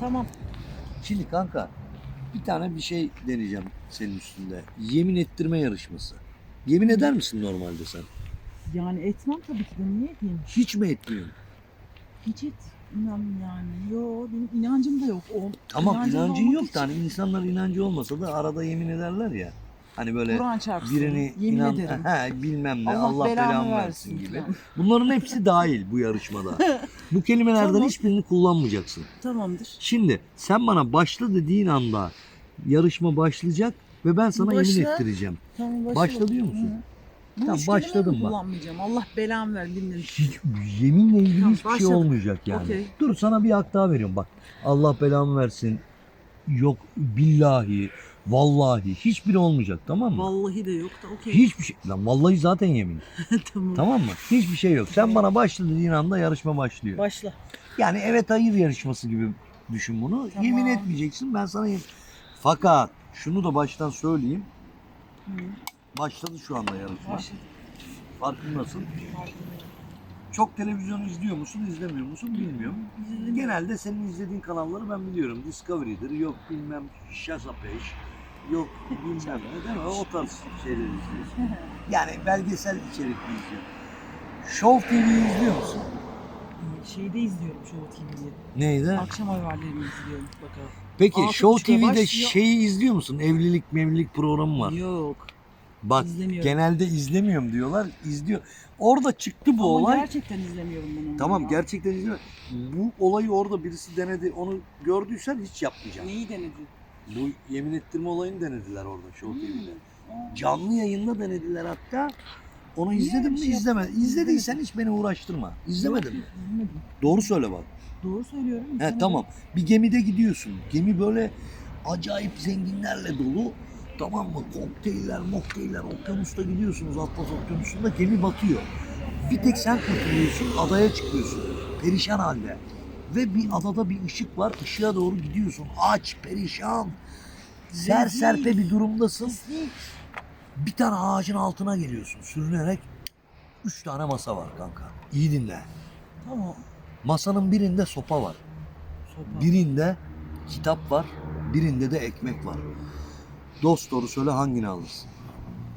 Tamam. Şimdi kanka bir tane bir şey deneyeceğim senin üstünde. Yemin ettirme yarışması. Yemin eder misin normalde sen? Yani etmem tabii ki de niye edeyim? Hiç mi etmiyorsun? Hiç et. İnan yani. Yo benim inancım da yok. O, Tamam inancım inancın olmak yok için da hani insanlar inancı olmasa da arada yemin ederler ya. Hani böyle Kur'an çarpsın. birini Yemin inan ederim. he, bilmem ne Allah, Allah, belamı belamı versin, versin gibi. falan. Bunların hepsi dahil bu yarışmada. bu kelimelerden Tamam. hiçbirini kullanmayacaksın. Tamamdır. Şimdi sen bana başla dediğin anda yarışma başlayacak ve ben sana yemin Başla. ettireceğim. Tamam başla. Başla diyor musun? Hı. Bu Tamam, üç başladım mi bak. kullanmayacağım. Allah belamı ver bilmem. Hiç yeminle ilgili Tamam, hiçbir şey başladık. olmayacak yani. Okey. Dur sana bir hak daha veriyorum bak. Allah belamı versin. Yok billahi, vallahi hiçbiri olmayacak tamam mı? Vallahi de yok da okey. Hiçbir şey. Lan vallahi zaten yemin. tamam. tamam mı? Hiçbir şey yok. Sen bana başla dediğin anda yarışma başlıyor. Başla. Yani evet hayır yarışması gibi düşün bunu. Tamam. Yemin etmeyeceksin. Ben sana yemin. Fakat şunu da baştan söyleyeyim. Hı. Başladı şu anda yarışma. Başla. Farkındasın. Çok televizyon izliyor musun, izlemiyor musun bilmiyorum. Genelde senin izlediğin kanalları ben biliyorum. Discovery'dir, yok bilmem Şasapeş, yok bilmem ne değil mi? O tarz şeyler izliyorsun. Yani belgesel içerikli izliyorsun. Show TV'yi izliyor musun? Şeyde izliyorum Show TV'yi. Neydi? Akşam haberlerini izliyorum mutlaka. Peki altı Show TV'de başlıyor. şeyi izliyor musun? Evlilik mevlilik programı var. Yok. Bak izlemiyorum. genelde izlemiyorum diyorlar. İzliyor. Orada çıktı bu Ama olay. gerçekten izlemiyorum bunu. Tamam Ya. gerçekten izliyorum. Bu olayı orada birisi denedi. Onu gördüysen hiç yapmayacaksın. Neyi denedin? Bu yemin ettirme olayını denediler orada Show TV'de. Aa, Canlı yayında denediler hatta. Onu Niye izledin mi? şey İzleme. İzlediysen hiç beni uğraştırma. İzlemedin mi? izlemedim. Doğru söyle bak. Doğru söylüyorum. He tamam. Bir gemide gidiyorsun. Gemi böyle acayip zenginlerle dolu. Tamam mı? Kokteyller, mokteyller. Okyanusta gidiyorsunuz Atlas Okyanusu'nda gemi batıyor. Bir tek sen kurtuluyorsun, adaya çıkıyorsun. Perişan halde. Ve bir adada bir ışık var. Işığa doğru gidiyorsun. Aç, perişan. Ser serpe bir durumdasın. Bir tane ağacın altına geliyorsun sürünerek. Üç tane masa var kanka. İyi dinle. Tamam. Masanın birinde sopa var. Sopa. Birinde kitap var, birinde de ekmek var. Dost doğru söyle hangini alırsın?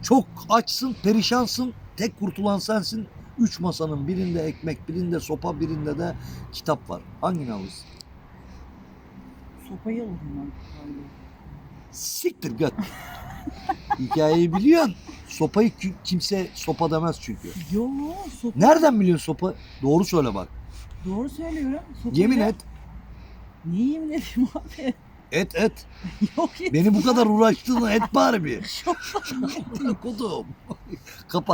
Çok açsın, perişansın, tek kurtulan sensin. Üç masanın birinde ekmek, birinde sopa, birinde de kitap var. Hangini alırsın? Sopayı alırım ben. Siktir göt. Hikayeyi biliyorsun. Sopayı ki- kimse sopa demez çünkü. Yo sopa. Nereden biliyorsun sopa? Doğru söyle bak. Doğru söylüyorum. Sopa Yemin et. Niye yemin edeyim abi? Et et. Yok ya. Beni bu kadar uğraştığını et bari bir. Kudum. Kapat.